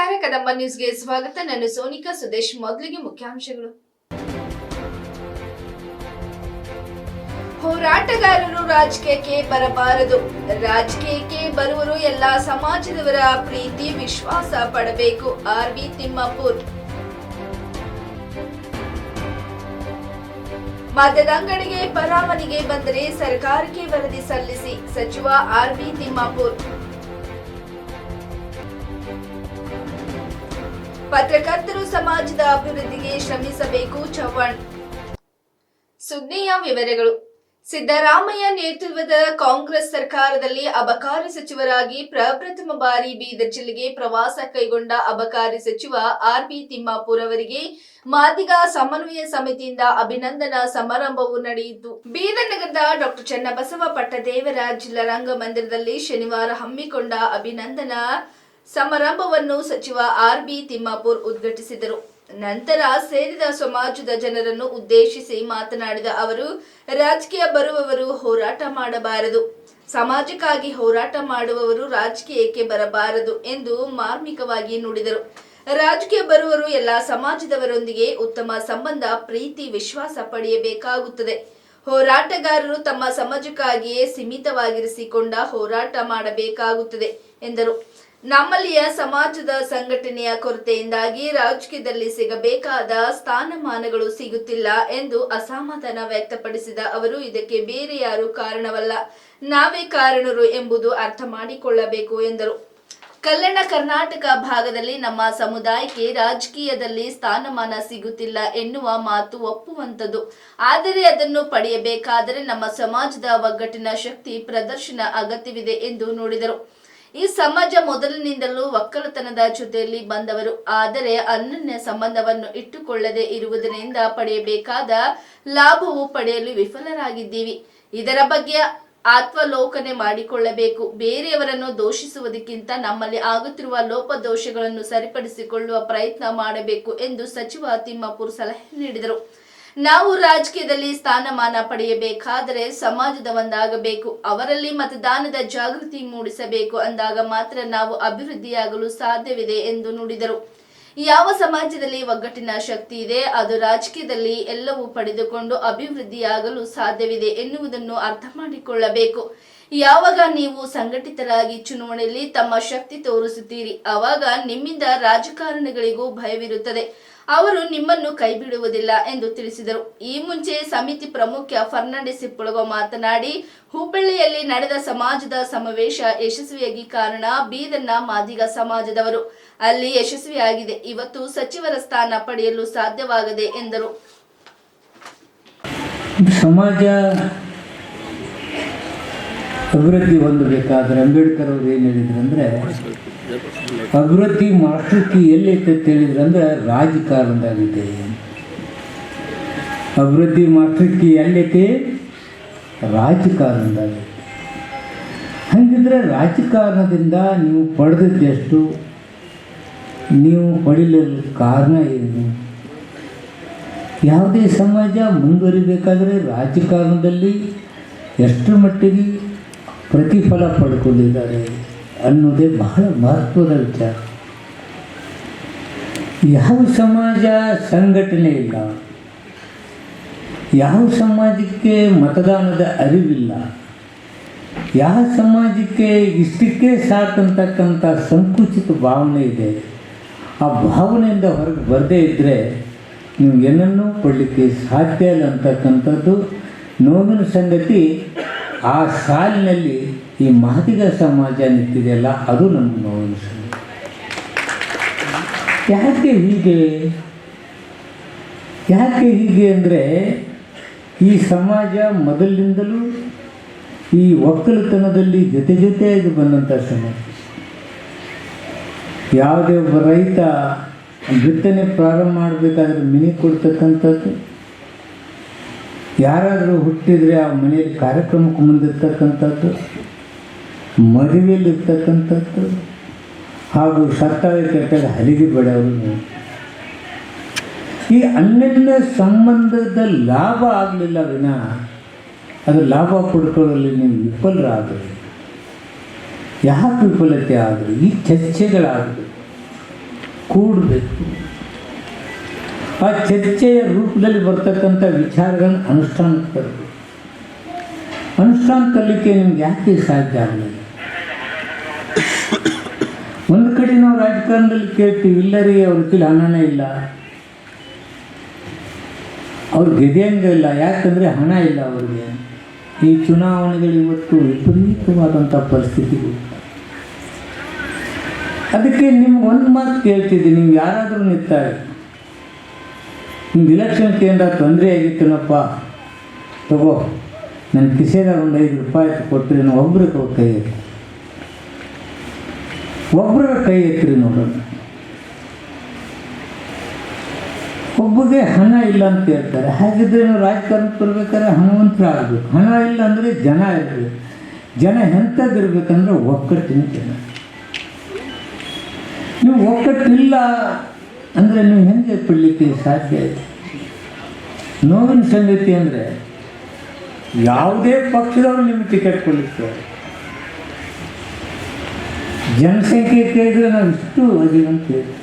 ನಮಸ್ಕಾರ, ಕದಂಬ ನ್ಯೂಸ್ಗೆ ಸ್ವಾಗತ. ನಾನು ಸೋನಿಕಾ ಸುದೇಶ್, ಮೊದಲಿಗೆ ಮುಖ್ಯಾಂಶಗಳು. ಹೋರಾಟಗಾರರು ರಾಜಕೀಯಕ್ಕೆ ಬರಬಾರದು. ರಾಜಕೀಯಕ್ಕೆ ಬರುವರು ಎಲ್ಲ ಸಮಾಜದವರ ಪ್ರೀತಿ, ವಿಶ್ವಾಸ ಪಡಬೇಕು. ಆರ್ ವಿ ತಿಮ್ಮಾಪುರ್ ಮದ್ಯದ ಅಂಗಡಿಗೆ ಬಂದರೆ ಸರ್ಕಾರಕ್ಕೆ ವರದಿ ಸಲ್ಲಿಸಿ. ಸಚಿವ ಆರ್ ವಿ ತಿಮ್ಮಾಪುರ್ ಪತ್ರಕರ್ತರು ಸಮಾಜದ ಅಭಿವೃದ್ಧಿಗೆ ಶ್ರಮಿಸಬೇಕು ಚವ್ಹಾಣ್. ಸುದ್ದಿಯ ವಿವರಗಳು. ಸಿದ್ದರಾಮಯ್ಯ ನೇತೃತ್ವದ ಕಾಂಗ್ರೆಸ್ ಸರ್ಕಾರದಲ್ಲಿ ಅಬಕಾರಿ ಸಚಿವರಾಗಿ ಪ್ರಪ್ರಥಮ ಬಾರಿ ಬೀದರ್ ಜಿಲ್ಲೆಗೆ ಪ್ರವಾಸ ಕೈಗೊಂಡ ಅಬಕಾರಿ ಸಚಿವ ಆರ್ ಬಿ ತಿಮ್ಮಾಪುರ್ ಅವರಿಗೆ ಮಾದಿಗ ಸಮನ್ವಯ ಸಮಿತಿಯಿಂದ ಅಭಿನಂದನಾ ಸಮಾರಂಭವು ನಡೆಯಿತು. ಬೀದರ್ ನಗರದ ಡಾಕ್ಟರ್ ಚನ್ನಬಸವ ಪಟ್ಟದೇವರ ಜಿಲ್ಲಾ ರಂಗಮಂದಿರದಲ್ಲಿ ಶನಿವಾರ ಹಮ್ಮಿಕೊಂಡ ಅಭಿನಂದನಾ ಸಮಾರಂಭವನ್ನು ಸಚಿವ ಆರ್ ಬಿ ತಿಮ್ಮಾಪುರ್ ಉದ್ಘಾಟಿಸಿದರು. ನಂತರ ಸೇರಿದ ಸಮಾಜದ ಜನರನ್ನು ಉದ್ದೇಶಿಸಿ ಮಾತನಾಡಿದ ಅವರು, ರಾಜಕೀಯ ಬರುವವರು ಹೋರಾಟ ಮಾಡಬಾರದು. ಸಮಾಜಕ್ಕಾಗಿ ಹೋರಾಟ ಮಾಡುವವರು ರಾಜಕೀಯಕ್ಕೆ ಬರಬಾರದು ಎಂದು ಮಾರ್ಮಿಕವಾಗಿ ನುಡಿದರು. ರಾಜಕೀಯ ಬರುವರು ಎಲ್ಲ ಸಮಾಜದವರೊಂದಿಗೆ ಉತ್ತಮ ಸಂಬಂಧ, ಪ್ರೀತಿ, ವಿಶ್ವಾಸ ಪಡೆಯಬೇಕಾಗುತ್ತದೆ. ಹೋರಾಟಗಾರರು ತಮ್ಮ ಸಮಾಜಕ್ಕಾಗಿಯೇ ಸೀಮಿತವಾಗಿರಿಸಿಕೊಂಡ ಹೋರಾಟ ಮಾಡಬೇಕಾಗುತ್ತದೆ, ಎಂದರು. ನಮ್ಮಲ್ಲಿಯ ಸಮಾಜದ ಸಂಘಟನೆಯ ಕೊರತೆಯಿಂದಾಗಿ ರಾಜಕೀಯದಲ್ಲಿ ಸಿಗಬೇಕಾದ ಸ್ಥಾನಮಾನಗಳು ಸಿಗುತ್ತಿಲ್ಲ ಎಂದು ಅಸಮಾಧಾನ ವ್ಯಕ್ತಪಡಿಸಿದ ಅವರು, ಇದಕ್ಕೆ ಬೇರೆ ಯಾರು ಕಾರಣವಲ್ಲ. ನಾವೇ ಕಾರಣರು ಎಂಬುದು ಅರ್ಥ ಮಾಡಿಕೊಳ್ಳಬೇಕು ಎಂದರು. ಕಲ್ಯಾಣ ಕರ್ನಾಟಕ ಭಾಗದಲ್ಲಿ ನಮ್ಮ ಸಮುದಾಯಕ್ಕೆ ರಾಜಕೀಯದಲ್ಲಿ ಸ್ಥಾನಮಾನ ಸಿಗುತ್ತಿಲ್ಲ ಎನ್ನುವ ಮಾತು ಒಪ್ಪುವಂಥದ್ದು. ಆದರೆ ಅದನ್ನು ಪಡೆಯಬೇಕಾದರೆ ನಮ್ಮ ಸಮಾಜದ ಒಗ್ಗಟ್ಟಿನ ಶಕ್ತಿ, ಪ್ರದರ್ಶನ ಅಗತ್ಯವಿದೆ ಎಂದು ನುಡಿದರು. ಈ ಸಮಾಜ ಮೊದಲಿನಿಂದಲೂ ಒಕ್ಕಲತನದ ಜೊತೆಯಲ್ಲಿ ಬಂದವರು. ಆದರೆ ಅನನ್ಯ ಸಂಬಂಧವನ್ನು ಇಟ್ಟುಕೊಳ್ಳದೆ ಇರುವುದರಿಂದ ಪಡೆಯಬೇಕಾದ ಲಾಭವು ಪಡೆಯಲು ವಿಫಲರಾಗಿದ್ದೀವಿ. ಇದರ ಬಗ್ಗೆ ಆತ್ಮಲೋಕನೆ ಮಾಡಿಕೊಳ್ಳಬೇಕು. ಬೇರೆಯವರನ್ನು ದೋಷಿಸುವುದಕ್ಕಿಂತ ನಮ್ಮಲ್ಲಿ ಆಗುತ್ತಿರುವ ಲೋಪದೋಷಗಳನ್ನು ಸರಿಪಡಿಸಿಕೊಳ್ಳುವ ಪ್ರಯತ್ನ ಮಾಡಬೇಕು ಎಂದು ಸಚಿವ ತಿಮ್ಮಾಪುರ್ ಸಲಹೆ ನೀಡಿದರು. ನಾವು ರಾಜಕೀಯದಲ್ಲಿ ಸ್ಥಾನಮಾನ ಪಡೆಯಬೇಕಾದರೆ ಸಮಾಜದ ಒಂದಾಗಬೇಕು, ಅವರಲ್ಲಿ ಮತದಾನದ ಜಾಗೃತಿ ಮೂಡಿಸಬೇಕು ಅಂದಾಗ ಮಾತ್ರ ನಾವು ಅಭಿವೃದ್ಧಿಯಾಗಲು ಸಾಧ್ಯವಿದೆ ಎಂದು ನುಡಿದರು. ಯಾವ ಸಮಾಜದಲ್ಲಿ ಒಗ್ಗಟ್ಟಿನ ಶಕ್ತಿ ಇದೆ, ಅದು ರಾಜಕೀಯದಲ್ಲಿ ಎಲ್ಲವೂ ಪಡೆದುಕೊಂಡು ಅಭಿವೃದ್ಧಿಯಾಗಲು ಸಾಧ್ಯವಿದೆ ಎನ್ನುವುದನ್ನು ಅರ್ಥ ಮಾಡಿಕೊಳ್ಳಬೇಕು. ಯಾವಾಗ ನೀವು ಸಂಘಟಿತರಾಗಿ ಚುನಾವಣೆಯಲ್ಲಿ ತಮ್ಮ ಶಕ್ತಿ ತೋರಿಸುತ್ತೀರಿ ಆವಾಗ ನಿಮ್ಮಿಂದ ರಾಜಕಾರಣಿಗಳಿಗೂ ಭಯವಿರುತ್ತದೆ. ಅವರು ನಿಮ್ಮನ್ನು ಕೈಬಿಡುವುದಿಲ್ಲ ಎಂದು ತಿಳಿಸಿದರು. ಈ ಮುಂಚೆ ಸಮಿತಿ ಪ್ರಮುಖ ಫರ್ನಾಂಡಿಸ್ ಇಪ್ಪುಳಗೋ ಮಾತನಾಡಿ ಹುಬ್ಬಳ್ಳಿಯಲ್ಲಿ ನಡೆದ ಸಮಾಜದ ಸಮಾವೇಶ ಯಶಸ್ವಿಯಾಗಿ ಕಾರಣ ಬೀದರ್ನ ಮಾದಿಗ ಸಮಾಜದವರು. ಅಲ್ಲಿ ಯಶಸ್ವಿಯಾಗಿದೆ. ಇವತ್ತು ಸಚಿವರ ಸ್ಥಾನ ಪಡೆಯಲು ಸಾಧ್ಯವಾಗದೆ ಎಂದರು. ಸಮಾಜ ಅಭಿವೃದ್ಧಿ ಹೊಂದಬೇಕಾದ್ರೆ ಅಂಬೇಡ್ಕರ್ ಅವರು ಏನು ಹೇಳಿದ್ರು ಅಂದ್ರೆ, ಅಭಿವೃದ್ಧಿ ಮಾಸ್ಟರ್ಕಿ ಎಲ್ಲೈತೆ ಅಂತ ಹೇಳಿದ್ರು ಅಂದ್ರೆ ರಾಜಕಾರಣದಾಗಿದೆ ಅಭಿವೃದ್ಧಿ ಮಾಸ್ಟರ್ಕಿ ಎಲ್ಲೈತೆ ರಾಜಕಾರಣದಾಗಿದೆ ಹಾಗಿದ್ರೆ ರಾಜಕಾರಣದಿಂದ ನೀವು ಪಡೆದದ್ದೆಷ್ಟು ನೀವು ಪಡಿಲಿಲ್ಲ ಕಾರಣ ಏನು? ಯಾವುದೇ ಸಮಾಜ ಮುಂದುವರಿಬೇಕಾದ್ರೆ ರಾಜಕಾರಣದಲ್ಲಿ ಎಷ್ಟು ಮಟ್ಟಿಗೆ ಪ್ರತಿಫಲ ಪಡ್ಕೊಂಡಿದ್ದಾರೆ ಅನ್ನೋದೇ ಬಹಳ ಮಹತ್ವದ ವಿಚಾರ. ಯಾವ ಸಮಾಜ ಸಂಘಟನೆ ಇಲ್ಲ, ಯಾವ ಸಮಾಜಕ್ಕೆ ಮತದಾನದ ಅರಿವಿಲ್ಲ, ಯಾವ ಸಮಾಜಕ್ಕೆ ಇಷ್ಟಕ್ಕೆ ಸಾಕಂತಕ್ಕಂಥ ಸಂಕುಚಿತ ಭಾವನೆ ಇದೆ, ಆ ಭಾವನೆಯಿಂದ ಹೊರಗೆ ಬರದೇ ಇದ್ದರೆ ನೀವು ಏನನ್ನೂ ಕೊಡಲಿಕ್ಕೆ ಸಾಧ್ಯ ಇಲ್ಲ ಅಂತಕ್ಕಂಥದ್ದು ನೋವಿನ ಸಂಗತಿ ಆ ಸಾಲಿನಲ್ಲಿ ಈ ಮಾದಿಗ ಸಮಾಜ ನಿಂತಿದೆಯಲ್ಲ ಅದು ನಮ್ಗೆ ನೋವಿನ ಸಂಗತಿ ಯಾಕೆ ಹೀಗೆ? ಯಾಕೆ ಹೀಗೆ ಅಂದರೆ ಈ ಸಮಾಜ ಮೊದಲಿನಿಂದಲೂ ಈ ಒಕ್ಕಲುತನದಲ್ಲಿ ಜೊತೆ ಜೊತೆಯಾಗಿ ಬಂದಂಥ ಸಮಾಜ. ಯಾವುದೇ ಒಬ್ಬ ರೈತ ಬಿತ್ತನೆ ಪ್ರಾರಂಭ ಮಾಡಬೇಕಾದ್ರೆ ಮಿನಿ ಕೊಡ್ತಕ್ಕಂಥದ್ದು ಯಾರಾದರೂ ಹುಟ್ಟಿದರೆ ಆ ಮನೆಯಲ್ಲಿ ಕಾರ್ಯಕ್ರಮಕ್ಕೆ ಮುಂದಿರ್ತಕ್ಕಂಥದ್ದು ಮದುವೆಯಲ್ಲಿರ್ತಕ್ಕಂಥದ್ದು ಹಾಗೂ ಕೆಟ್ಟಾಗ ಹಲಿಗೆ ಬಡವರು ಈ ಅನ್ಯನ್ಯ ಸಂಬಂಧದ ಲಾಭ ಆಗಲಿಲ್ಲ ವಿನ. ಅದು ಲಾಭ ಪಡ್ಕೊಳ್ಳಲು ನೀವು ವಿಫಲರಾದರು. ಯಾಕೆ ವಿಫಲತೆ ಆದರು? ಈ ಚರ್ಚೆಗಳಾದರು. ಕೂಡಬೇಕು. ಆ ಚರ್ಚೆಯ ರೂಪದಲ್ಲಿ ಬರ್ತಕ್ಕಂಥ ವಿಚಾರಗಳನ್ನು ಅನುಷ್ಠಾನಕ್ಕೆ ತರಬೇಕು. ಅನುಷ್ಠಾನ ತರಲಿಕ್ಕೆ ನಿಮ್ಗೆ ಯಾಕೆ ಸಾಧ್ಯ ಆಗಲಿಲ್ಲ? ಒಂದು ಕಡೆ ನಾವು ರಾಜಕಾರಣದಲ್ಲಿ ಕೇಳ್ತೀವಿ ಇಲ್ಲ ರೀ ಅವ್ರ ಹತ್ತಿರ ಹಣನೇ ಇಲ್ಲ. ಅವ್ರು ಗೆದೆಯಂಗಿಲ್ಲ ಯಾಕಂದರೆ ಹಣ ಇಲ್ಲ ಅವ್ರಿಗೆ. ಈ ಚುನಾವಣೆಗಳು ಇವತ್ತು ವಿಪರೀತವಾದಂಥ ಪರಿಸ್ಥಿತಿಗಳು. ಅದಕ್ಕೆ ನಿಮ್ಗೆ ಒಂದು ಮಾತು ಕೇಳ್ತಿದ್ದೆ ನೀವು ಯಾರಾದರೂ ನಿಂತಾರೆ? ನಿಮ್ಗೆ ಇಲೆಕ್ಷನ್ ಕೇಂದ್ರ ತೊಂದರೆ ಆಗಿತ್ತೇನಪ್ಪ ತಗೋ ನನ್ನ ಕಿಸೆದಾಗ ಒಂದು ಐದು ರೂಪಾಯಿ ಕೊಟ್ಟರೆ ನಾನು ಒಬ್ರಿಗೆ ಕೈ ಎತ್ತಿ. ಒಬ್ಬರ ಕೈ ಎತ್ತಿರಿ ನೋಡೋಣ ಒಬ್ಬಗೆ ಹಣ ಇಲ್ಲ ಅಂತ ಹೇಳ್ತಾರೆ. ಹಾಗಿದ್ರೆ ನಾವು ರಾಜಕಾರಣಕ್ಕೆ ಬರ್ಬೇಕಾದ್ರೆ ಹಣವಂತರ ಆಗಬೇಕು ಹಣ ಇಲ್ಲ ಅಂದರೆ ಜನ ಇರಬೇಕು ಜನ ಎಂಥದ್ದಿರ್ಬೇಕಂದ್ರೆ ಒಕ್ಕಟ್ಟಿನ ಜನ. ನೀವು ಒಕ್ಕಟ್ಟಿಲ್ಲ ಅಂದರೆ ನೀವು ಹೆಂಗೆ ಪಡಲಿಕ್ಕೆ ಸಾಧ್ಯ ಇದೆ ನೋವಿನ ಸಂಗತಿ ಅಂದರೆ ಯಾವುದೇ ಪಕ್ಷದವರು ನಿಮಗೆ ಟಿಕೆಟ್ ಕೊಡಲಿಕ್ಕೆ ಜನಸಂಖ್ಯೆ ಕೇಳಿದ್ರೆ ನಾವು ಇಷ್ಟು ಅದೀವಿ ಅಂತ ಹೇಳ್ತೀವಿ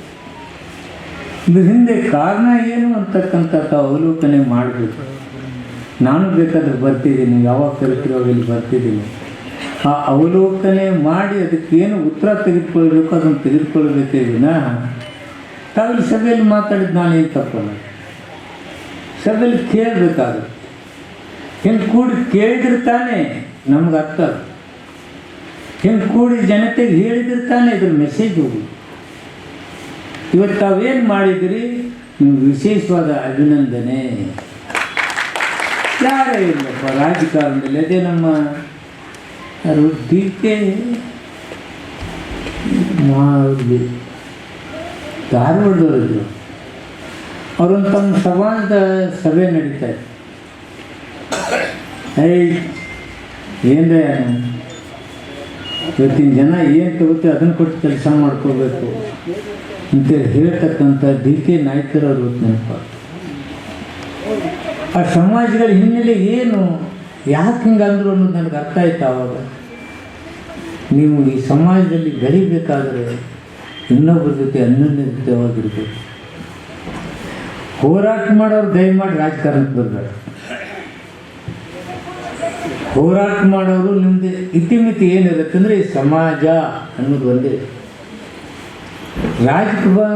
ಇದ್ರ ಹಿಂದೆ ಕಾರಣ ಏನು ಅಂತಕ್ಕಂಥ ಅವಲೋಕನೆ ಮಾಡಬೇಕು. ನಾನು ಬೇಕಾದ್ರೆ ಬರ್ತಿದ್ದೀನಿ, ಯಾವಾಗ ಕರಿತೀರೋ ಇಲ್ಲಿ ಬರ್ತಿದ್ದೀನಿ. ಆ ಅವಲೋಕನೆ ಮಾಡಿ ಅದಕ್ಕೆ ಏನು ಉತ್ತರ ತೆಗೆದುಕೊಳ್ಬೇಕು, ಅದನ್ನು ತೆಗೆದುಕೊಳ್ಬೇಕೇ ವಿನಃ ತಾವಿಲ್ಲಿ ಸಭೆಯಲ್ಲಿ ಮಾತಾಡಿದ್ದು ನಾನು ತಪ್ಪಲ್ಲ. ಸಭೆಯಲ್ಲಿ ಕೇಳಬೇಕಾಗುತ್ತೆ. ಹಿಂಗೆ ಕೂಡಿ ಕೇಳಿದ್ರೆ ತಾನೇ ನಮ್ಗೆ ಅರ್ಥ ಹಿಂಗೆ ಕೂಡಿ ಜನತೆಗೆ ಹೇಳಿದ್ರೆ ತಾನೇ ಇದ್ರ ಮೆಸೇಜ್ ಹೋಗಿ ಇವತ್ತು ತಾವೇನು ಮಾಡಿದಿರಿ? ನಿಮ್ಗೆ ವಿಶೇಷವಾದ ಅಭಿನಂದನೆ. ಯಾರೇ ಇಲ್ಲಪ್ಪ ರಾಜಕಾರಣದಲ್ಲಿ ಅದೇ ನಮ್ಮ ಡಿ ಕೆ ಧಾರವಾಡದವರಿದ್ರು. ಅವರೊಂದು ತಮ್ಮ ಸಮಾಜದ ಸಭೆ ನಡೀತಾ ಇತ್ತು. ಏಯ್ ಏನೇ ಇವತ್ತಿನ ಜನ ಏನು ತಗುತ್ತೆ ಅದನ್ನು ಕೊಟ್ಟು ಕೆಲಸ ಮಾಡ್ಕೋಬೇಕು ಅಂತೇಳಿ ಹೇಳ್ತಕ್ಕಂಥ ಡಿ ಕೆ ನಾಯ್ಕರವ್ರು ನೆನಪ ಆ ಸಮಾಜಗಳ ಹಿನ್ನೆಲೆ ಏನು, ಯಾಕೆ ಹಿಂಗಂದ್ರು ಅನ್ನೋದು ನನಗೆ ಅರ್ಥ ಆಯ್ತು ಆವಾಗ. ನೀವು ಈ ಸಮಾಜದಲ್ಲಿ ಬೆಳಿಬೇಕಾದ್ರೆ ಇನ್ನೊಬ್ಬರ ಜೊತೆ ಅನ್ಯೋನ್ಯವಾಗಿರ್ಬೇಕು ಹೋರಾಟ ಮಾಡೋರು ದಯಮಾಡಿ ರಾಜಕಾರಣಕ್ಕೆ ಬರಬೇಡ. ಹೋರಾಟ ಮಾಡೋರು ನಿಮ್ಮದು ಇತಿಮಿತಿ ಏನಿರುತ್ತೆ ಅಂದರೆ ಸಮಾಜ ಅನ್ನೋದು ಒಂದೇ. ರಾಜ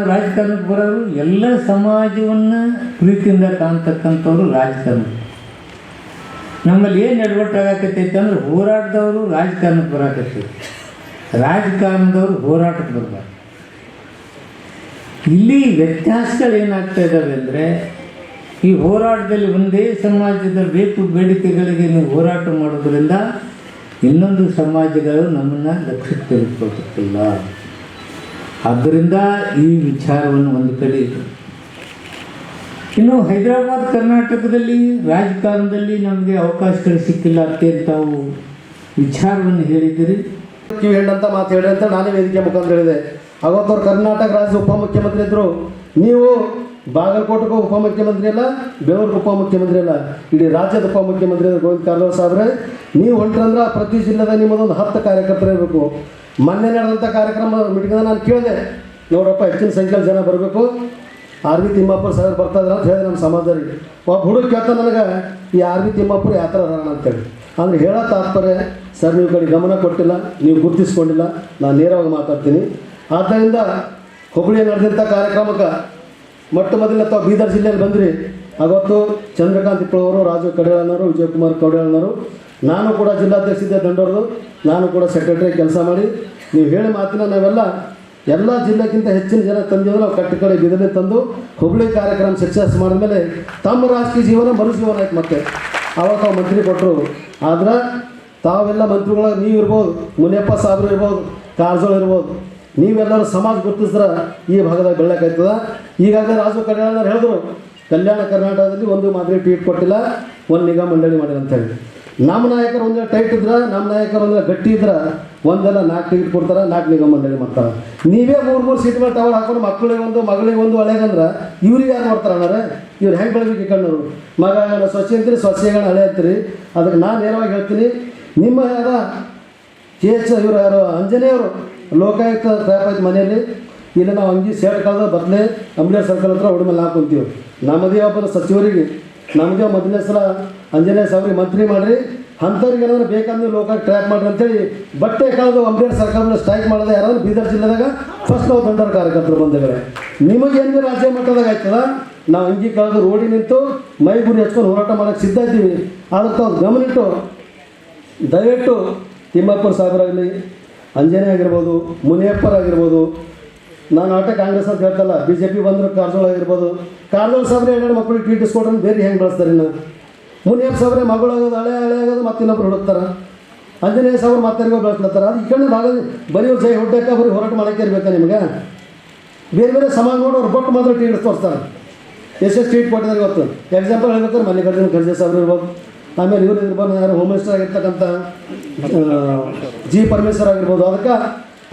ರಾಜಕಾರಣಕ್ಕೆ ಬರೋರು ಎಲ್ಲ ಸಮಾಜವನ್ನು ಪ್ರೀತಿಯಿಂದ ಕಾಣ್ತಕ್ಕಂಥವ್ರು ರಾಜಕಾರಣ. ನಮ್ಮಲ್ಲಿ ಏನು ಎಡವಟ್ಟಾಗತ್ತೈತೆ ಅಂದ್ರೆ ಹೋರಾಟದವರು ರಾಜಕಾರಣಕ್ಕೆ ಬರಾಕತ್ತೈತಿ. ರಾಜಕಾರಣದವರು ಹೋರಾಟಕ್ಕೆ ಬರ್ಬಾರ್ದು. ಇಲ್ಲಿ ವ್ಯತ್ಯಾಸಗಳು ಏನಾಗ್ತಾ ಇದ್ದಾವೆ ಅಂದರೆ ಈ ಹೋರಾಟದಲ್ಲಿ ಒಂದೇ ಸಮಾಜದ ಬೇಕು ಬೇಡಿಕೆಗಳಿಗೆ ನೀವು ಹೋರಾಟ ಮಾಡೋದ್ರಿಂದ ಇನ್ನೊಂದು ಸಮಾಜಗಳು ನಮ್ಮನ್ನು ಲಕ್ಷ್ಯಕ್ಕೆ ತೆಗೆದುಕೊಳ್ತಿಲ್ಲ ಆದ್ದರಿಂದ ಈ ವಿಚಾರವನ್ನು ಒಂದು ಕಡೆ ಇನ್ನು ಹೈದರಾಬಾದ್ ಕರ್ನಾಟಕದಲ್ಲಿ ರಾಜಕಾರಣದಲ್ಲಿ ನಮಗೆ ಅವಕಾಶಗಳು ಸಿಕ್ಕಿಲ್ಲ ಅಂತ ತಾವು ವಿಚಾರವನ್ನು ಹೇಳಿದ್ದೀರಿ? ಹೇಳಿದಂತ ಹೆಣ್ಣಂತ ಮಾತು ಹೇಳಿ ಅಂತ ನಾನೇ ವೇದಿಕೆ ಮುಖಾಂತರ ಹೇಳಿದೆ. ಅವತ್ತವ್ರು ಕರ್ನಾಟಕ ರಾಜ್ಯದ ಉಪಮುಖ್ಯಮಂತ್ರಿ ಇದ್ರು, ನೀವು ಬಾಗಲಕೋಟೆಗೂ ಉಪಮುಖ್ಯಮಂತ್ರಿ ಅಲ್ಲ ಬೆಂಗಳೂರಿಗೆ ಉಪಮುಖ್ಯಮಂತ್ರಿ ಅಲ್ಲ ಇಡೀ ರಾಜ್ಯದ ಉಪಮುಖ್ಯಮಂತ್ರಿ ಗೋವಿಂದ ಕಾರಜೋಳ ಸಾಹೇಬ್ರೆ. ನೀವು ಹೊಂಟ್ರಂದ್ರೆ ಪ್ರತಿ ಜಿಲ್ಲೆದಾಗ ನಿಮ್ಮದೊಂದು ಹತ್ತು ಕಾರ್ಯಕರ್ತರು ಇರಬೇಕು. ಮೊನ್ನೆ ನಡೆದಂಥ ಕಾರ್ಯಕ್ರಮ ಮೀಟಿಂಗ್ ನಾನು ಕೇಳಿದೆ. ನೋಡಪ್ಪ, ಹೆಚ್ಚಿನ ಸಂಖ್ಯೆಯಲ್ಲಿ ಜನ ಬರಬೇಕು. ಆರ್ ವಿ ತಿಮ್ಮಾಪುರ ಸಾಹೇಬ್ ಬರ್ತಾ ಇದ್ರ ಅಂತ ಹೇಳಿದೆ ನಮ್ಮ ಸಮಾಜದಲ್ಲಿ ಒಬ್ಬ ಹುಡುಗ ಕೇಳ್ತಾ ನನಗೆ, ಈ ಆರ್ ಬಿ ತಿಮ್ಮಾಪುರ ಯಾವ ಥರ ಅಂತೇಳಿ. ಅಂದ್ರೆ ಹೇಳೋ ತಾತ್ಪರ್ಯ, ಸರ್, ನೀವು ಕಡೆ ಗಮನ ಕೊಟ್ಟಿಲ್ಲ, ನೀವು ಗುರುತಿಸ್ಕೊಂಡಿಲ್ಲ, ನಾನು ನೇರವಾಗಿ ಮಾತಾಡ್ತೀನಿ. ಆದ್ದರಿಂದ ಹುಬ್ಬಳ್ಳಿ ನಡೆದಂಥ ಕಾರ್ಯಕ್ರಮಕ್ಕೆ ಮೊಟ್ಟ ಮೊದಲಿನ ತಾವು ಬೀದರ್ ಜಿಲ್ಲೆಯಲ್ಲಿ ಬಂದ್ರಿ. ಅವತ್ತು ಚಂದ್ರಕಾಂತ್ ಇಪ್ಪಳವರು ರಾಜು ಕಡೇಳನವರು ವಿಜಯಕುಮಾರ್ ಕೌಡೇಳನವರು ನಾನು ಕೂಡ ಜಿಲ್ಲಾಧ್ಯಕ್ಷ ದಂಡೋರ್ದು. ನಾನು ಕೂಡ ಸೆಕ್ರೆಟರಿ ಕೆಲಸ ಮಾಡಿ. ನೀವು ಹೇಳಿ ಮಾತಿನ ನಾವೆಲ್ಲ ಎಲ್ಲ ಜಿಲ್ಲೆಗಿಂತ ಹೆಚ್ಚಿನ ಜನ ತಂದಿದ್ರು. ನಾವು ಕಟ್ಟ ಕಡೆ ಬಿದನೆ ತಂದು ಹುಬ್ಬಳ್ಳಿ ಕಾರ್ಯಕ್ರಮ ಸಕ್ಸಸ್ ಮಾಡಿದ್ಮೇಲೆ ತಮ್ಮ ರಾಜಕೀಯ ಜೀವನ, ಮರು ಜೀವನ ಆಯ್ತು ಮತ್ತೆ. ಅವತ್ತು ತಾವು ಮಂತ್ರಿ ಕೊಟ್ಟರು ಆದ್ರೆ ತಾವೆಲ್ಲ ಮಂತ್ರಿಗಳು ನೀವು ಇರ್ಬೋದು ಮುನಿಯಪ್ಪ ಸಾಬ್ರು ಇರ್ಬೋದು, ಕಾರ್ಜೋಳ ಇರ್ಬೋದು ನೀವೆಲ್ಲರೂ ಸಮಾಜ ಗುರುತಿಸಿದ್ರೆ ಈ ಭಾಗದಾಗ ಬೆಳ್ಳಕ್ಕಾಯ್ತದ ಈಗಾಗಲೇ ರಾಜು ಕಲ್ಯಾಣ ಹೇಳಿದ್ರು, ಕಲ್ಯಾಣ ಕರ್ನಾಟಕದಲ್ಲಿ ಒಂದು ಮಾದರಿ ಟ್ವೀಟ್ ಕೊಟ್ಟಿಲ್ಲ, ಒಂದು ನಿಗಮ ಮಂಡಳಿ ಮಾಡಿಲ್ಲ ಅಂತ ಹೇಳಿ. ನಮ್ಮ ನಾಯಕರು ಒಂದೇ ಟೈಟ್ ಇದ್ರೆ, ನಮ್ಮ ನಾಯಕರು ಒಂದೇ ಗಟ್ಟಿ ಇದ್ರೆ, ಒಂದೆಲ್ಲ ನಾಲ್ಕು ಟಿಕೆಟ್ ಕೊಡ್ತಾರೆ, ನಾಲ್ಕು ನಿಗಮ ಮಂಡಳಿ ಮಾಡ್ತಾರೆ. ನೀವೇ ಮೂರು ಮೂರು ಸೀಟ್ಗಳು ಟವರ್ ಹಾಕೊಂಡು ಮಕ್ಕಳಿಗೆ ಒಂದು, ಮಗಳಿಗೆ ಒಂದು ಅಳೆಗಂದ್ರೆ ಇವ್ರಿಗೆ ಯಾರು ಮಾಡ್ತಾರೆ ಅಣ್ಣಾರೆ? ಇವ್ರು ಹೆಂಗೆ ಬೆಳಿಬೇಕು ಕಣ್ಣರು? ಮಗ ಸ್ವಚ್ಛ ಅಂತೀರಿ ಸ್ವಚ್ಛಗಳ ಹಳೆ ಅಂತೀರಿ? ಅದಕ್ಕೆ ನಾನು ನೇರವಾಗಿ ಹೇಳ್ತೀನಿ, ನಿಮ್ಮ ಯಾರ ಕೆ ಎಚ್ ಇವರು ಯಾರು, ಅಂಜನೇಯವರು ಲೋಕಾಯುಕ್ತ ಟ್ರ್ಯಾಪ್ ಆಯ್ತು ಮನೆಯಲ್ಲಿ, ಇಲ್ಲ ನಾವು ಅಂಗಿ ಸೇಟ್ ಕಾಲದ ಬದಲೇ ಅಂಬೇಡ್ಕರ್ ಸರ್ಕಲ್ ಹತ್ರ ಹೊಡಿ ಮೇಲೆ ಹಾಕೊಂತೀವಿ. ನಮ್ಮದೇ ಒಬ್ಬರ ಸಚಿವರಿಗೆ ನಮಗೆ ಮೊದಲನೇ ಸಲ ಆಂಜನೇಯ ಸಾವ್ರಿಗೆ ಮಂತ್ರಿ ಮಾಡಿರಿ. ಅಂಥವ್ರಿಗೆ ಏನಾದ್ರು ಬೇಕಂದ್ರೆ ಲೋಕಾಯುಕ್ತ ಟ್ರ್ಯಾಕ್ ಮಾಡ್ರಿ ಅಂತೇಳಿ ಬಟ್ಟೆ ಕಾಲದ ಅಂಬೇಡ್ಕರ್ ಸರ್ಕಲ್ ಸ್ಟ್ರೈಕ್ ಮಾಡೋದು ಯಾರಾದ್ರೂ ಬೀದರ್ ಜಿಲ್ಲೆದಾಗ ಫಸ್ಟ್ ನಾವು ದಂಡರ ಕಾರ್ಯಕರ್ತರು ಬಂದಿದ್ದಾರೆ. ನಿಮಗೇನು ರಾಜ್ಯ ಮಟ್ಟದಾಗ ಆಯ್ತದ? ನಾವು ಅಂಗಿ ಕಳೆದು ರೋಡಿ ನಿಂತು ಮೈ ಗುರಿ ಹಚ್ಕೊಂಡು ಹೋರಾಟ ಮಾಡೋಕ್ಕೆ ಸಿದ್ಧ ಇದ್ದೀವಿ. ಆದ್ರೆ ಅವ್ರು ಗಮನಿಟ್ಟು, ದಯವಿಟ್ಟು ತಿಮ್ಮಪ್ಪನ ಸಾಹೇಬರಾಗಲಿ ಅಂಜನೇ ಆಗಿರ್ಬೋದು ಮುನಿಯಪ್ಪರಾಗಿರ್ಬೋದು ನಾನು ಆಟ ಕಾಂಗ್ರೆಸ್ ಅಂತ ಹೇಳ್ತಲ್ಲ ಬಿ ಜೆ ಪಿ ಬಂದರು ಕಾರಜೋಳ ಆಗಿರ್ಬೋದು. ಕಾರಜೋಳ ಸಾಬ್ರೆ ಎರಡು ಮಕ್ಕಳಿಗೆ ಟ್ರೀಟ್ ಇಸ್ಕೊಟ್ರೆ ಬೇರೆ ಹೆಂಗೆ ಬಳಸ್ತಾರೆ ನಾವು ಮುನಿಯಪ್ಪ ಸಾಬ್ರೆ ಮಗಳಾಗೋದು ಹಳೆ ಹಳೆ ಆಗೋದು ಮತ್ತೆ ಇನ್ನೊಬ್ರು ಹುಡುಕ್ತಾರೆ? ಅಂಜನೇಯ ಸಾಬ್ರು ಮತ್ತೆ ಬೆಳೆಸ್ಲತ್ತಾರ ಅದು ಈ ಕಡೆ ಭಾಗದ ಬರೀ ಜೈ ಹೊಡ್ಡಕ್ಕ ಬರೀ ಹೋರಾಟ ಮಾಡೋಕ್ಕೆ ಇರ್ಬೇಕಾ ನಿಮಗೆ? ಬೇರೆ ಬೇರೆ ಸಮಾಜ ನೋಡೋರು ಬೊಟ್ಟು ಮಾತ್ರ ಟಿ ತೋರಿಸ್ತಾರೆ ಎಷ್ಟೆಷ್ಟು ಟ್ರೀಟ್ ಕೊಟ್ಟಿದ್ದಾರೆ ಇವತ್ತು ಎಕ್ಸಾಂಪಲ್ ಹೇಳ್ಬೇಕಾದ್ರೆ ಮಲ್ಲಿಕಾರ್ಜುನ ಖರ್ಗೆ ಸಾಬ್ರು ಇರ್ಬೋದು. ಆಮೇಲೆ ಇವರು ಇರ್ಬೋದು ಯಾರು ಹೋಮ್ ಮಿನಿಸ್ಟರ್ ಆಗಿರ್ತಕ್ಕಂಥ ಜಿ ಪರಮೇಶ್ವರ್ ಆಗಿರ್ಬೋದು. ಅದಕ್ಕೆ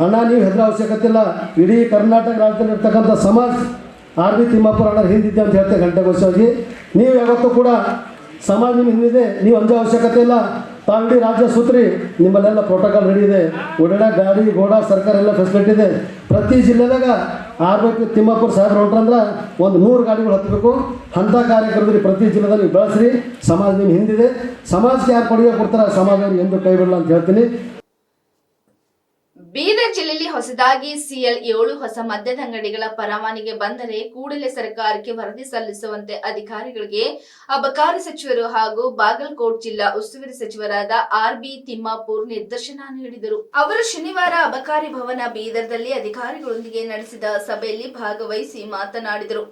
ಅಣ್ಣ, ನೀವು ಹೆದರ ಅವಶ್ಯಕತೆ ಇಲ್ಲ ಇಡೀ ಕರ್ನಾಟಕ ರಾಜ್ಯದಲ್ಲಿ ಇರ್ತಕ್ಕಂಥ ಸಮಾಜ್, ಆರ್ ಬಿ ತಿಮ್ಮಪ್ಪರ ಅಣ್ಣ ಹಿಂದಿದ್ದೆ ಅಂತ ಹೇಳ್ತೇವೆ ಗಂಟೆಗೋಷ್ಠಿಯಾಗಿ ನೀವು ಯಾವತ್ತೂ ಕೂಡ ಸಮಾಜ ನಿಮ್ಮ ಹಿಂದಿದೆ, ನೀವು ಅಂಜೋ ಅವಶ್ಯಕತೆ ಇಲ್ಲ ತಾವು ಇಡೀ ರಾಜ್ಯ ಸೂತ್ರಿ, ನಿಮ್ಮಲ್ಲೆಲ್ಲ ಪ್ರೋಟೋಕಾಲ್ ರೆಡಿ ಇದೆ. ಓಡಾಡ ಗಾಡಿ, ಗೋಡ, ಸರ್ಕಾರ ಎಲ್ಲ ಫೆಸಿಲಿಟಿ ಇದೆ. ಪ್ರತಿ ಜಿಲ್ಲೆದಾಗ ಆರ್ಬೇಕು ತಿಮ್ಮಾಪುರ ಸಾಹೇಬ್ರು ಹೊಂಟ್ರಂದ್ರೆ ಒಂದು ನೂರು ಗಾಡಿಗಳು ಹತ್ತಬೇಕು. ಅಂಥ ಕಾರ್ಯಕ್ರಮದಲ್ಲಿ ಪ್ರತಿ ಜಿಲ್ಲೆದಲ್ಲಿ ಬೆಳೆಸ್ರಿ. ಸಮಾಜ ನಿಮ್ಮ ಹಿಂದಿದೆ. ಸಮಾಜಕ್ಕೆ ಯಾರು ಕೊಡುಗೆ ಕೊಡ್ತಾರೆ ಸಮಾಜ ಎಂದು ಕೈ ಬಿಡಲ್ಲ ಅಂತ ಹೇಳ್ತೀನಿ. ಬೀದರ್ ಜಿಲ್ಲೆಯಲ್ಲಿ ಹೊಸದಾಗಿ ಸಿಎಲ್ ಏಳು ಹೊಸ ಮದ್ಯದ ಅಂಗಡಿಗಳ ಪರವಾನಿಗೆ ಬಂದರೆ ಕೂಡಲೇ ಸರ್ಕಾರಕ್ಕೆ ವರದಿ ಸಲ್ಲಿಸುವಂತೆ ಅಧಿಕಾರಿಗಳಿಗೆ ಅಬಕಾರಿ ಸಚಿವರು ಹಾಗೂ ಬಾಗಲಕೋಟ್ ಜಿಲ್ಲಾ ಉಸ್ತುವಾರಿ ಸಚಿವರಾದ ಆರ್ ಬಿ ತಿಮ್ಮಾಪುರ್ ನಿರ್ದೇಶನ ನೀಡಿದರು. ಅವರು ಶನಿವಾರ ಅಬಕಾರಿ ಭವನ ಬೀದರ್ದಲ್ಲಿ ಅಧಿಕಾರಿಗಳೊಂದಿಗೆ ನಡೆಸಿದ ಸಭೆಯಲ್ಲಿ ಭಾಗವಹಿಸಿ ಮಾತನಾಡಿದರು.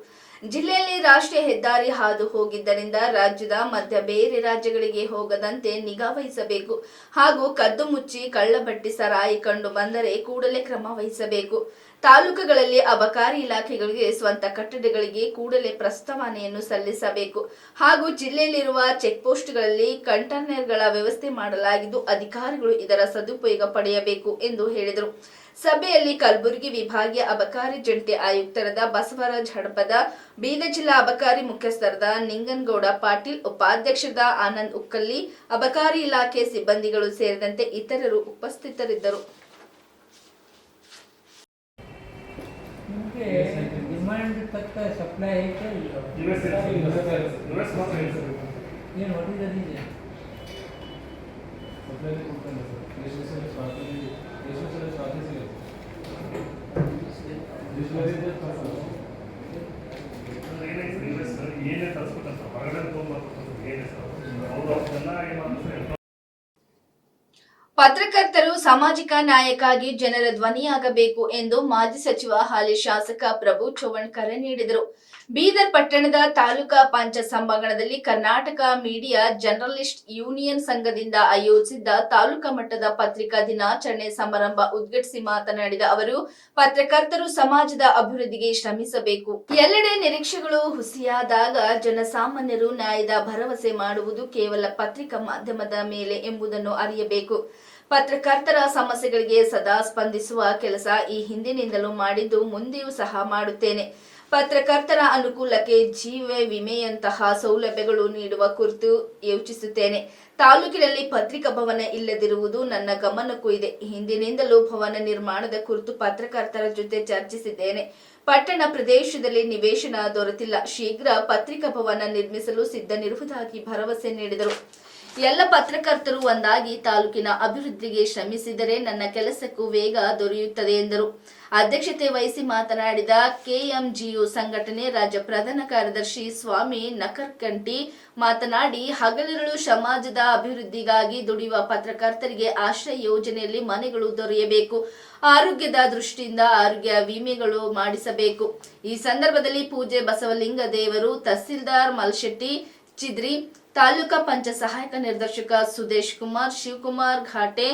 ಜಿಲ್ಲೆಯಲ್ಲಿ ರಾಷ್ಟ್ರೀಯ ಹೆದ್ದಾರಿ ಹಾದು ಹೋಗಿದ್ದರಿಂದ ರಾಜ್ಯದ ಮಧ್ಯ ಬೇರೆ ರಾಜ್ಯಗಳಿಗೆ ಹೋಗದಂತೆ ನಿಗಾ ವಹಿಸಬೇಕು ಹಾಗೂ ಕದ್ದು ಮುಚ್ಚಿ ಕಳ್ಳಬಟ್ಟಿ ಸರಾಯಿ ಕಂಡು ಬಂದರೆ ಕೂಡಲೇ ಕ್ರಮ ವಹಿಸಬೇಕು. ತಾಲೂಕುಗಳಲ್ಲಿ ಅಬಕಾರಿ ಇಲಾಖೆಗಳಿಗೆ ಸ್ವಂತ ಕಟ್ಟಡಗಳಿಗೆ ಕೂಡಲೇ ಪ್ರಸ್ತಾವನೆಯನ್ನು ಸಲ್ಲಿಸಬೇಕು ಹಾಗೂ ಜಿಲ್ಲೆಯಲ್ಲಿರುವ ಚೆಕ್ ಪೋಸ್ಟ್ಗಳಲ್ಲಿ ಕಂಟೈನರ್ಗಳ ವ್ಯವಸ್ಥೆ ಮಾಡಲಾಗಿದ್ದು ಅಧಿಕಾರಿಗಳು ಇದರ ಸದುಪಯೋಗ ಪಡೆಯಬೇಕು ಎಂದು ಹೇಳಿದರು. ಸಭೆಯಲ್ಲಿ ಕಲಬುರಗಿ ವಿಭಾಗೀಯ ಅಬಕಾರಿ ಜಂಟಿ ಆಯುಕ್ತರಾದ ಬಸವರಾಜ್ ಹಡಪದ ಬೀದರ್ ಜಿಲ್ಲಾ ಅಬಕಾರಿ ಮುಖ್ಯಸ್ಥರಾದ ನಿಂಗನಗೌಡ ಪಾಟೀಲ್ ಉಪಾಧ್ಯಕ್ಷರಾದ ಆನಂದ್ ಉಕ್ಕಲ್ಲಿ ಅಬಕಾರಿ ಇಲಾಖೆ ಸಿಬ್ಬಂದಿಗಳು ಸೇರಿದಂತೆ ಇತರರು ಉಪಸ್ಥಿತರಿದ್ದರು. ನಿಮಗೆ ಡಿಮ್ಯಾಂಡ್ ತಕ್ಕ ಸಪ್ಲೈ ಐತೆ ಪತ್ರಕರ್ತರು ಸಾಮಾಜಿಕ ನಾಯಕಾಗಿ ಜನರ ಧ್ವನಿಯಾಗಬೇಕು ಎಂದು ಮಾಜಿ ಸಚಿವ ಹಾಲಿ ಶಾಸಕ ಪ್ರಭು ಚೌಹಾಣ್ ಕರೆ ನೀಡಿದರು. ಬೀದರ್ ಪಟ್ಟಣದ ತಾಲೂಕಾ ಪಂಚಾಯತ್ ಸಭಾಂಗಣದಲ್ಲಿ ಕರ್ನಾಟಕ ಮೀಡಿಯಾ ಜರ್ನಲಿಸ್ಟ್ ಯೂನಿಯನ್ ಸಂಘದಿಂದ ಆಯೋಜಿಸಿದ್ದ ತಾಲೂಕಾ ಮಟ್ಟದ ಪತ್ರಿಕಾ ದಿನಾಚರಣೆ ಸಮಾರಂಭ ಉದ್ಘಾಟಿಸಿ ಮಾತನಾಡಿದ ಅವರು, ಪತ್ರಕರ್ತರು ಸಮಾಜದ ಅಭಿವೃದ್ಧಿಗೆ ಶ್ರಮಿಸಬೇಕು. ಎಲ್ಲೆಡೆ ನಿರೀಕ್ಷೆಗಳು ಹುಸಿಯಾದಾಗ ಜನಸಾಮಾನ್ಯರು ನ್ಯಾಯದ ಭರವಸೆ ಮಾಡುವುದು ಕೇವಲ ಪತ್ರಿಕಾ ಮಾಧ್ಯಮದ ಮೇಲೆ ಎಂಬುದನ್ನು ಅರಿಯಬೇಕು. ಪತ್ರಕರ್ತರ ಸಮಸ್ಯೆಗಳಿಗೆ ಸದಾ ಸ್ಪಂದಿಸುವ ಕೆಲಸ ಈ ಹಿಂದಿನಿಂದಲೂ ಮಾಡಿದ್ದು ಮುಂದೆಯೂ ಸಹ ಮಾಡುತ್ತೇನೆ. ಪತ್ರಕರ್ತರ ಅನುಕೂಲಕ್ಕೆ ಜೀವ ವಿಮೆಯಂತಹ ಸೌಲಭ್ಯಗಳು ನೀಡುವ ಕುರಿತು ಯೋಚಿಸುತ್ತೇನೆ. ತಾಲೂಕಿನಲ್ಲಿ ಪತ್ರಿಕಾ ಭವನ ಇಲ್ಲದಿರುವುದು ನನ್ನ ಗಮನಕ್ಕೂ ಇದೆ. ಹಿಂದಿನಿಂದಲೂ ಭವನ ನಿರ್ಮಾಣದ ಕುರಿತು ಪತ್ರಕರ್ತರ ಜೊತೆ ಚರ್ಚಿಸಿದ್ದೇನೆ. ಪಟ್ಟಣ ಪ್ರದೇಶದಲ್ಲಿ ನಿವೇಶನ ದೊರೆತಿಲ್ಲ. ಶೀಘ್ರ ಪತ್ರಿಕಾ ಭವನ ನಿರ್ಮಿಸಲು ಸಿದ್ಧನಿರುವುದಾಗಿ ಭರವಸೆ ನೀಡಿದರು. ಎಲ್ಲ ಪತ್ರಕರ್ತರು ಒಂದಾಗಿ ತಾಲೂಕಿನ ಅಭಿವೃದ್ಧಿಗೆ ಶ್ರಮಿಸಿದರೆ ನನ್ನ ಕೆಲಸಕ್ಕೂ ವೇಗ ದೊರೆಯುತ್ತದೆ ಎಂದರು. ಅಧ್ಯಕ್ಷತೆ ವಹಿಸಿ ಮಾತನಾಡಿದ ಕೆಎಂಜಿಯು ಸಂಘಟನೆ ರಾಜ್ಯ ಪ್ರಧಾನ ಕಾರ್ಯದರ್ಶಿ ಸ್ವಾಮಿ ನಕರ್ಕಂಟಿ ಮಾತನಾಡಿ, ಹಗಲಿರುಳು ಸಮಾಜದ ಅಭಿವೃದ್ಧಿಗಾಗಿ ದುಡಿಯುವ ಪತ್ರಕರ್ತರಿಗೆ ಆಶ್ರಯ ಯೋಜನೆಯಲ್ಲಿ ಮನೆಗಳು ದೊರೆಯಬೇಕು. ಆರೋಗ್ಯದ ದೃಷ್ಟಿಯಿಂದ ಆರೋಗ್ಯ ವಿಮೆಗಳು ಮಾಡಿಸಬೇಕು. ಈ ಸಂದರ್ಭದಲ್ಲಿ ಪೂಜೆ ಬಸವಲಿಂಗ ದೇವರು, ತಹಸೀಲ್ದಾರ್ ಮಲ್ಶೆಟ್ಟಿ, ಚಿದ್ರಿ, ತಾಲೂಕಾ ಪಂಚ ಸಹಾಯಕ ನಿರ್ದೇಶಕ ಸುದೇಶ್ ಕುಮಾರ್, ಶಿವಕುಮಾರ್ ಘಾಟೆ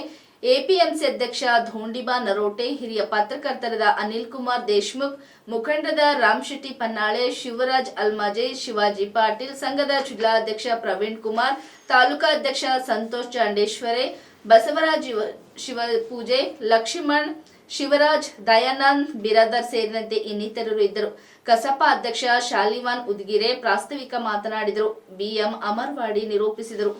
ಎಪಿಎಂಸಿ ಅಧ್ಯಕ್ಷ ಧೋಂಡಿಬಾ ನರೋಟೆ, ಹಿರಿಯ ಪತ್ರಕರ್ತರಾದ ಅನಿಲ್ ಕುಮಾರ್ ದೇಶ್ಮುಖ್ ಮುಖಂಡದ ರಾಮ್ ಶೆಟ್ಟಿ ಪನ್ನಾಳೆ, ಶಿವರಾಜ್ ಅಲ್ಮಾಜೆ, ಶಿವಾಜಿ ಪಾಟೀಲ್, ಸಂಘದ ಜಿಲ್ಲಾಧ್ಯಕ್ಷ ಪ್ರವೀಣ್ ಕುಮಾರ್, ತಾಲೂಕಾ ಅಧ್ಯಕ್ಷ ಸಂತೋಷ್ ಚಾಂಡೇಶ್ವರೆ, ಬಸವರಾಜ್ ಶಿವಪೂಜೆ ಶಿವ ಪೂಜೆ ಲಕ್ಷ್ಮಣ್, ಶಿವರಾಜ್, ದಯಾನಂದ್, ಬಿರಾದರ್ ಸೇರಿದಂತೆ ಇನ್ನಿತರರು ಇದ್ದರು. ಕಸಪ ಅಧ್ಯಕ್ಷ ಶಾಲಿವಾನ್ ಉದ್ಗಿರೆ ಪ್ರಾಸ್ತಾವಿಕ ಮಾತನಾಡಿದರು. ಬಿಎಂ ಅಮರ್ವಾಡಿ ನಿರೂಪಿಸಿದರು.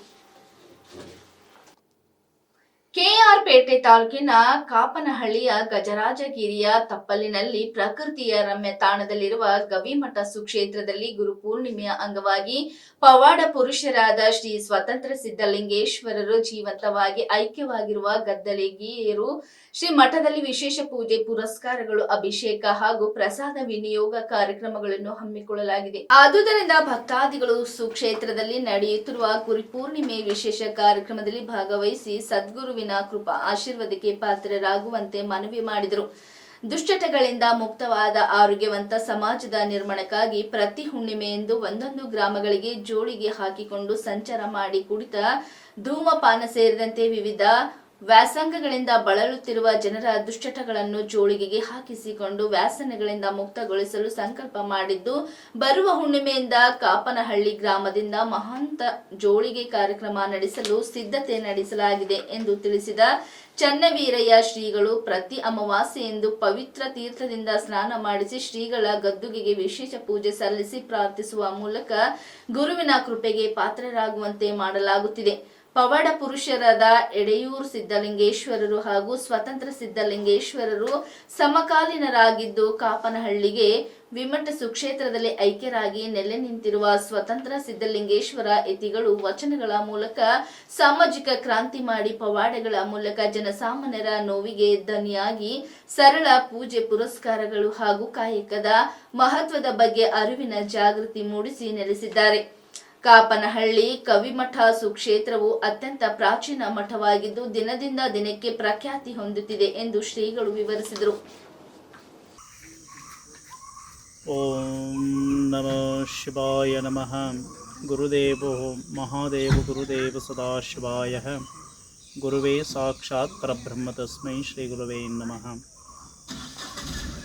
ಕೆಆರ್ ಪೇಟೆ ತಾಲೂಕಿನ ಕಾಪನಹಳ್ಳಿಯ ಗಜರಾಜಗಿರಿಯ ತಪ್ಪಲಿನಲ್ಲಿ ಪ್ರಕೃತಿಯ ರಮ್ಯ ತಾಣದಲ್ಲಿರುವ ಗವಿಮಠ ಸುಕ್ಷೇತ್ರದಲ್ಲಿ ಗುರು ಪೂರ್ಣಿಮೆಯ ಅಂಗವಾಗಿ ಪವಾಡ ಪುರುಷರಾದ ಶ್ರೀ ಸ್ವತಂತ್ರ ಸಿದ್ಧಲಿಂಗೇಶ್ವರರು ಜೀವಂತವಾಗಿ ಐಕ್ಯವಾಗಿರುವ ಗದ್ದಲಿಗಿಯರು ಶ್ರೀ ಮಠದಲ್ಲಿ ವಿಶೇಷ ಪೂಜೆ, ಪುರಸ್ಕಾರಗಳು, ಅಭಿಷೇಕ ಹಾಗೂ ಪ್ರಸಾದ ವಿನಿಯೋಗ ಕಾರ್ಯಕ್ರಮಗಳನ್ನು ಹಮ್ಮಿಕೊಳ್ಳಲಾಗಿದೆ. ಆದುದರಿಂದ ಭಕ್ತಾದಿಗಳು ಸುಕ್ಷೇತ್ರದಲ್ಲಿ ನಡೆಯುತ್ತಿರುವ ಗುರುಪೂರ್ಣಿಮೆ ವಿಶೇಷ ಕಾರ್ಯಕ್ರಮದಲ್ಲಿ ಭಾಗವಹಿಸಿ ಸದ್ಗುರುವಿನ ಕೃಪಾ ಆಶೀರ್ವಾದಕ್ಕೆ ಪಾತ್ರರಾಗುವಂತೆ ಮನವಿ ಮಾಡಿದರು. ದುಶ್ಚಟಗಳಿಂದ ಮುಕ್ತವಾದ ಆರೋಗ್ಯವಂತ ಸಮಾಜದ ನಿರ್ಮಾಣಕ್ಕಾಗಿ ಪ್ರತಿ ಹುಣ್ಣಿಮೆಯಂದು ಒಂದೊಂದು ಗ್ರಾಮಗಳಿಗೆ ಜೋಳಿಗೆ ಹಾಕಿಕೊಂಡು ಸಂಚಾರ ಮಾಡಿ ಕುಡಿತ, ಧೂಮಪಾನ ಸೇರಿದಂತೆ ವಿವಿಧ ವ್ಯಾಸಂಗಗಳಿಂದ ಬಳಲುತ್ತಿರುವ ಜನರ ದುಶ್ಚಟಗಳನ್ನು ಜೋಳಿಗೆಗೆ ಹಾಕಿಸಿಕೊಂಡು ವ್ಯಾಸನಗಳಿಂದ ಮುಕ್ತಗೊಳಿಸಲು ಸಂಕಲ್ಪ ಮಾಡಿದ್ದು, ಬರುವ ಹುಣ್ಣಿಮೆಯಿಂದ ಕಾಪನಹಳ್ಳಿ ಗ್ರಾಮದಿಂದ ಮಹಾಂತ ಜೋಳಿಗೆ ಕಾರ್ಯಕ್ರಮ ನಡೆಸಲು ಸಿದ್ಧತೆ ನಡೆಸಲಾಗಿದೆ ಎಂದು ತಿಳಿಸಿದ ಚನ್ನವೀರಯ್ಯ ಶ್ರೀಗಳು, ಪ್ರತಿ ಅಮಾವಾಸ್ಯೆಯಂದು ಪವಿತ್ರ ತೀರ್ಥದಿಂದ ಸ್ನಾನ ಮಾಡಿಸಿ ಶ್ರೀಗಳ ಗದ್ದುಗೆಗೆ ವಿಶೇಷ ಪೂಜೆ ಸಲ್ಲಿಸಿ ಪ್ರಾರ್ಥಿಸುವ ಮೂಲಕ ಗುರುವಿನ ಕೃಪೆಗೆ ಪಾತ್ರರಾಗುವಂತೆ ಮಾಡಲಾಗುತ್ತಿದೆ. ಪವಾಡ ಪುರುಷರಾದ ಎಡೆಯೂರು ಸಿದ್ಧಲಿಂಗೇಶ್ವರರು ಹಾಗೂ ಸ್ವತಂತ್ರ ಸಿದ್ಧಲಿಂಗೇಶ್ವರರು ಸಮಕಾಲೀನರಾಗಿದ್ದು ಕಾಪನಹಳ್ಳಿಗೆ ವಿಮಠ ಸುಕ್ಷೇತ್ರದಲ್ಲಿ ಐಕ್ಯರಾಗಿ ನೆಲೆ ನಿಂತಿರುವ ಸ್ವತಂತ್ರ ಸಿದ್ಧಲಿಂಗೇಶ್ವರ ಯತಿಗಳು ವಚನಗಳ ಮೂಲಕ ಸಾಮಾಜಿಕ ಕ್ರಾಂತಿ ಮಾಡಿ ಪವಾಡಗಳ ಮೂಲಕ ಜನಸಾಮಾನ್ಯರ ನೋವಿಗೆ ದನಿಯಾಗಿ ಸರಳ ಪೂಜೆ ಪುರಸ್ಕಾರಗಳು ಹಾಗೂ ಕಾಯಕದ ಮಹತ್ವದ ಬಗ್ಗೆ ಅರಿವಿನ ಜಾಗೃತಿ ಮೂಡಿಸಿ ನೆಲೆಸಿದ್ದಾರೆ. ಕಾಪನಹಳ್ಳಿ ಕವಿಮಠ ಸುಕ್ಷೇತ್ರವು ಅತ್ಯಂತ ಪ್ರಾಚೀನ ಮಠವಾಗಿದ್ದು ದಿನದಿಂದ ದಿನಕ್ಕೆ ಪ್ರಖ್ಯಾತಿ ಹೊಂದುತ್ತಿದೆ ಎಂದು ಶ್ರೀಗಳು ವಿವರಿಸಿದರು. ಓಂ ನಮಃ ಶಿವಾಯ ನಮಃ. ಗುರುದೇವೋ ಮಹಾದೇವ ಗುರುದೇವ ಸದಾಶಿವಾಯ. ಗುರುವೇ ಸಾಕ್ಷಾತ್ ಪರಬ್ರಹ್ಮ ತಸ್ಮೈ ಶ್ರೀ ಗುರುವೇ ನಮಃ.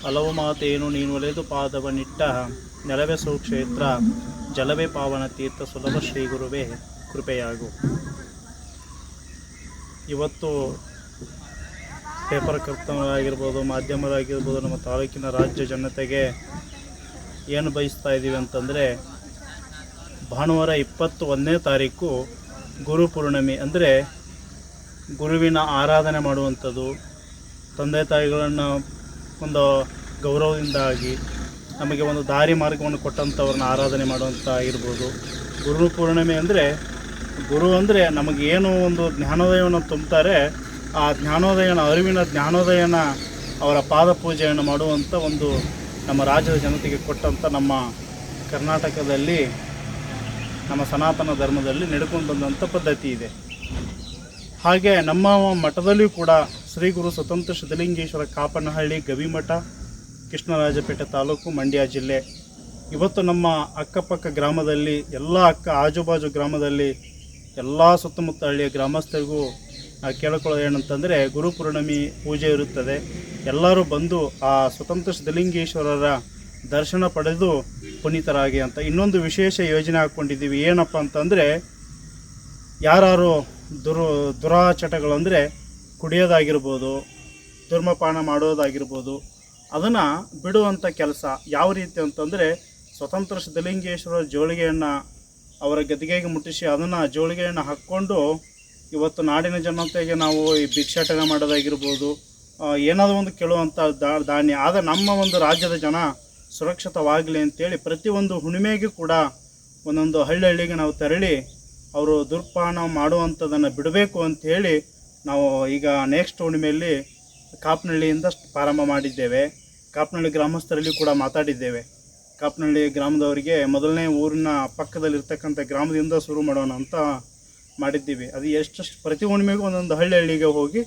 ಹಲವು ಮಾತೇನು ನೀನು ಒಲೆದು ಪಾದವನಿಟ್ಟ ನೆಲವೆ ಸುಕ್ಷೇತ್ರ. ಜಲವೇ ಪಾವನ ತೀರ್ಥ ಸುಲಭ ಶ್ರೀ ಗುರುವೇ, ಕೃಪೆಯಾಗು. ಇವತ್ತು ಪೇಪರ್ ಕರ್ತನರಾಗಿರ್ಬೋದು ಮಾಧ್ಯಮರಾಗಿರ್ಬೋದು, ನಮ್ಮ ತಾಲೂಕಿನ ರಾಜ್ಯ ಜನತೆಗೆ ಏನು ಬಯಸ್ತಾ ಇದ್ದೀವಿ ಅಂತಂದರೆ, ಭಾನುವಾರ ಇಪ್ಪತ್ತು ಒಂದನೇ ತಾರೀಕು ಗುರು ಪೂರ್ಣಿಮೆ. ಅಂದರೆ ಗುರುವಿನ ಆರಾಧನೆ ಮಾಡುವಂಥದ್ದು, ತಂದೆ ತಾಯಿಗಳನ್ನು ಒಂದು ಗೌರವದಿಂದ ಆಗಿ ನಮಗೆ ಒಂದು ದಾರಿ ಮಾರ್ಗವನ್ನು ಕೊಟ್ಟಂಥವ್ರನ್ನ ಆರಾಧನೆ ಮಾಡುವಂಥ ಇರ್ಬೋದು ಗುರು ಪೂರ್ಣಿಮೆ ಅಂದರೆ, ಗುರು ಅಂದರೆ ನಮಗೆ ಏನು ಒಂದು ಜ್ಞಾನೋದಯವನ್ನು ತುಂಬುತ್ತಾರೆ ಆ ಜ್ಞಾನೋದಯನ, ಅರಿವಿನ ಜ್ಞಾನೋದಯನ ಅವರ ಪಾದ ಪೂಜೆಯನ್ನು ಮಾಡುವಂಥ ಒಂದು ನಮ್ಮ ರಾಜ್ಯದ ಜನತೆಗೆ ಕೊಟ್ಟಂಥ ನಮ್ಮ ಕರ್ನಾಟಕದಲ್ಲಿ, ನಮ್ಮ ಸನಾತನ ಧರ್ಮದಲ್ಲಿ ನಡ್ಕೊಂಡು ಬಂದಂಥ ಪದ್ಧತಿ ಇದೆ. ಹಾಗೆ ನಮ್ಮ ಮಠದಲ್ಲಿಯೂ ಕೂಡ ಶ್ರೀ ಗುರು ಸ್ವತಂತ್ರ ಸಿದ್ಧಲಿಂಗೇಶ್ವರ ಕಾಪನಹಳ್ಳಿ ಗವಿಮಠ ಕೃಷ್ಣರಾಜಪೇಟೆ ತಾಲೂಕು, ಮಂಡ್ಯ ಜಿಲ್ಲೆ. ಇವತ್ತು ನಮ್ಮ ಅಕ್ಕಪಕ್ಕ ಗ್ರಾಮದಲ್ಲಿ, ಎಲ್ಲ ಅಕ್ಕ ಆಜುಬಾಜು ಗ್ರಾಮದಲ್ಲಿ, ಎಲ್ಲ ಸುತ್ತಮುತ್ತ ಹಳ್ಳಿಯ ಗ್ರಾಮಸ್ಥರಿಗೂ ನಾವು ಕೇಳಿಕೊಳ್ಳೋದು ಏನಂತಂದರೆ, ಗುರು ಪೂರ್ಣಿಮೆ ಪೂಜೆ ಇರುತ್ತದೆ. ಎಲ್ಲರೂ ಬಂದು ಆ ಸ್ವತಂತ್ರ ಸಿದ್ಧಲಿಂಗೇಶ್ವರರ ದರ್ಶನ ಪಡೆದು ಪುನೀತರಾಗಿ ಅಂತ ಇನ್ನೊಂದು ವಿಶೇಷ ಯೋಜನೆ ಹಾಕ್ಕೊಂಡಿದ್ದೀವಿ. ಏನಪ್ಪ ಅಂತಂದರೆ ಯಾರು ದುರು ದುರಾಚಟಗಳು ಅಂದರೆ ಕುಡಿಯೋದಾಗಿರ್ಬೋದು, ಧರ್ಮಪಾನ ಮಾಡೋದಾಗಿರ್ಬೋದು ಅದನ್ನು ಬಿಡುವಂಥ ಕೆಲಸ ಯಾವ ರೀತಿ ಅಂತಂದರೆ ಸ್ವತಂತ್ರ ಸಿದ್ಧಲಿಂಗೇಶ್ವರ ಜೋಳಿಗೆಯನ್ನು ಅವರ ಗದ್ದಿಗೆಗೆ ಮುಟ್ಟಿಸಿ ಅದನ್ನು ಜೋಳಿಗೆಯನ್ನು ಹಾಕ್ಕೊಂಡು ಇವತ್ತು ನಾಡಿನ ಜನತೆಗೆ ನಾವು ಈ ಭಿಕ್ಷಾಟನೆ ಮಾಡೋದಾಗಿರ್ಬೋದು ಏನಾದರೂ ಒಂದು ಕೇಳುವಂಥ ಧಾನ್ಯ. ಆದರೆ ನಮ್ಮ ಒಂದು ರಾಜ್ಯದ ಜನ ಸುರಕ್ಷಿತವಾಗಲಿ ಅಂತೇಳಿ ಪ್ರತಿಯೊಂದು ಹುಣ್ಣಿಮೆಗೂ ಕೂಡ ಒಂದೊಂದು ಹಳ್ಳಿ ಹಳ್ಳಿಗೆ ನಾವು ತೆರಳಿ ಅವರು ದುರ್ಪಾನ ಮಾಡುವಂಥದ್ದನ್ನು ಬಿಡಬೇಕು ಅಂತ ಹೇಳಿ ನಾವು ಈಗ ನೆಕ್ಸ್ಟ್ ಹುಣ್ಣಿಮೆಯಲ್ಲಿ ಕಾಪನಹಳ್ಳಿಯಿಂದ ಪ್ರಾರಂಭ ಮಾಡಿದ್ದೇವೆ. ಕಾಪನಹಳ್ಳಿ ಗ್ರಾಮಸ್ಥರಲ್ಲಿ ಕೂಡ ಮಾತಾಡಿದ್ದೇವೆ. ಕಾಪನಹಳ್ಳಿ ಗ್ರಾಮದವರಿಗೆ ಮೊದಲನೇ ಊರಿನ ಪಕ್ಕದಲ್ಲಿರ್ತಕ್ಕಂಥ ಗ್ರಾಮದಿಂದ ಶುರು ಮಾಡೋಣ ಅಂತ ಮಾಡಿದ್ದೀವಿ. ಅದು ಎಷ್ಟು ಪ್ರತಿ ಹುಣ್ಣಿಮೆಗೂ ಒಂದೊಂದು ಹಳ್ಳಿ ಹಳ್ಳಿಗೆ ಹೋಗಿ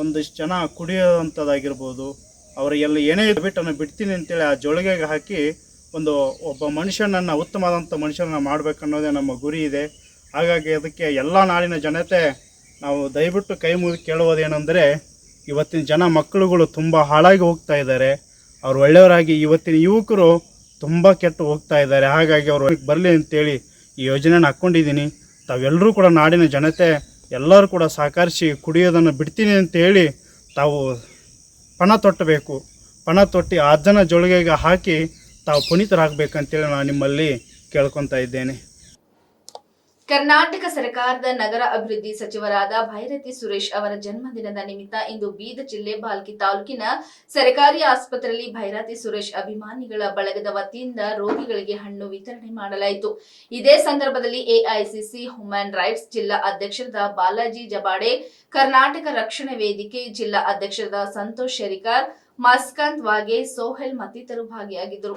ಒಂದಿಷ್ಟು ಜನ ಕುಡಿಯೋವಂಥದ್ದಾಗಿರ್ಬೋದು. ಅವರಿಗೆಲ್ಲ ಏನೇ ಏನೇ ಬಿಟ್ಟನ್ನು ಬಿಡ್ತೀನಿ ಅಂತೇಳಿ ಆ ಜೊಳಗೆಗೆ ಹಾಕಿ ಒಂದು ಒಬ್ಬ ಮನುಷ್ಯನನ್ನು, ಉತ್ತಮವಾದಂಥ ಮನುಷ್ಯನನ್ನು ಮಾಡಬೇಕನ್ನೋದೇ ನಮ್ಮ ಗುರಿ ಇದೆ. ಹಾಗಾಗಿ ಅದಕ್ಕೆ ಎಲ್ಲ ನಾಡಿನ ಜನತೆ ನಾವು ದಯವಿಟ್ಟು ಕೈ ಮುಗಿದು ಕೇಳುವುದೇನೆಂದರೆ ಇವತ್ತಿನ ಜನ ಮಕ್ಕಳುಗಳು ತುಂಬ ಹಾಳಾಗಿ ಹೋಗ್ತಾ ಇದ್ದಾರೆ. ಅವ್ರು ಒಳ್ಳೆಯವರಾಗಿ ಇವತ್ತಿನ ಯುವಕರು ತುಂಬ ಕೆಟ್ಟು ಹೋಗ್ತಾ ಇದ್ದಾರೆ. ಹಾಗಾಗಿ ಅವರು ಬರಲಿ ಅಂತೇಳಿ ಈ ಯೋಜನೆನ ಹಾಕ್ಕೊಂಡಿದ್ದೀನಿ ತಾವೆಲ್ಲರೂ ಕೂಡ ನಾಡಿನ ಜನತೆ ಎಲ್ಲರೂ ಕೂಡ ಸಹಕರಿಸಿ ಕುಡಿಯೋದನ್ನು ಬಿಡ್ತೀನಿ ಅಂತೇಳಿ ತಾವು ಪಣ ತೊಟ್ಟಬೇಕು. ಪಣ ತೊಟ್ಟಿ ಆ ಜನ ಜೋಳಿಗೆಗೆ ಹಾಕಿ ತಾವು ಪುನೀತರಾಗಬೇಕಂತೇಳಿ ನಾನು ನಿಮ್ಮಲ್ಲಿ ಕೇಳ್ಕೊತಾ ಇದ್ದೇನೆ. ಕರ್ನಾಟಕ ಸರ್ಕಾರದ ನಗರ ಅಭಿವೃದ್ಧಿ ಸಚಿವರಾದ ಭೈರತಿ ಸುರೇಶ್ ಅವರ ಜನ್ಮದಿನದ ನಿಮಿತ್ತ ಇಂದು ಬೀದರ್ ಜಿಲ್ಲೆ ಬಾಲ್ಕಿ ತಾಲೂಕಿನ ಸರ್ಕಾರಿ ಆಸ್ಪತ್ರೆಯಲ್ಲಿ ಭೈರತಿ ಸುರೇಶ್ ಅಭಿಮಾನಿಗಳ ಬಳಗದ ವತಿಯಿಂದ ರೋಗಿಗಳಿಗೆ ಹಣ್ಣು ವಿತರಣೆ ಮಾಡಲಾಯಿತು. ಇದೇ ಸಂದರ್ಭದಲ್ಲಿ ಎಐಸಿಸಿ ಹ್ಯೂಮನ್ ರೈಟ್ಸ್ ಜಿಲ್ಲಾ ಅಧ್ಯಕ್ಷರಾದ ಬಾಲಾಜಿ ಜಬಾಡೆ, ಕರ್ನಾಟಕ ರಕ್ಷಣಾ ವೇದಿಕೆ ಜಿಲ್ಲಾ ಅಧ್ಯಕ್ಷರಾದ ಸಂತೋಷ್ ಶರಿಕಾರ್ ಮಸ್ಕಾಂತ್ ವಾಗೆ ಸೋಹೆಲ್ ಮತ್ತಿತರರು ಭಾಗಿಯಾಗಿದ್ದರು.